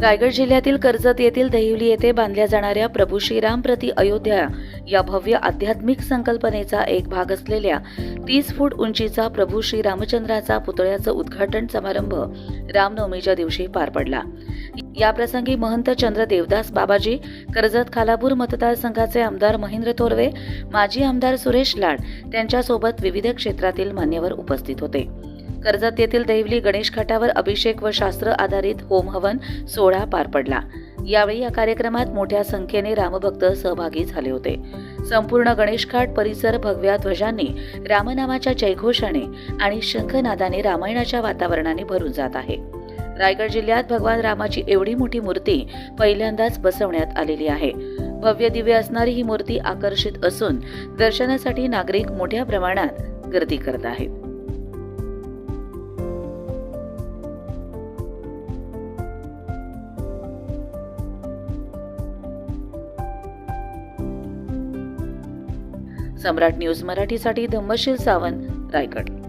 रायगड जिल्ह्यातील कर्जत येथील दहिवली येथे बांधल्या जाणाऱ्या प्रभू श्रीराम प्रति अयोध्या या भव्य आध्यात्मिक संकल्पनेचा एक भाग असलेल्या तीस फूट उंचीचा प्रभू श्री रामचंद्राचा पुतळ्याचं उद्घाटन समारंभ रामनवमीच्या दिवशी पार पडला. याप्रसंगी महंत चंद्र देवदास बाबाजी कर्जत खालापूर मतदारसंघाचे आमदार महेंद्र थोरवे माजी आमदार सुरेश लाड त्यांच्यासोबत विविध क्षेत्रातील मान्यवर उपस्थित होते. कर्जत येथील दैवली गणेश घाटावर अभिषेक व शास्त्र आधारित होम हवन सोहळा पार पडला. यावेळी या कार्यक्रमात मोठ्या संख्येने रामभक्त सहभागी झाले होते. संपूर्ण गणेश घाट परिसर भगव्या ध्वजांनी रामनामाच्या जयघोषाने आणि शंखनादाने रामायणाच्या वातावरणाने भरून जात आहे. रायगड जिल्ह्यात भगवान रामाची एवढी मोठी मूर्ती पहिल्यांदाच बसवण्यात आलेली आहे. भव्य दिव्य असणारी ही मूर्ती आकर्षित असून दर्शनासाठी नागरिक मोठ्या प्रमाणात गर्दी करत आहेत. सम्राट न्यूज मराठीसाठी धम्मशील सावंत रायगड.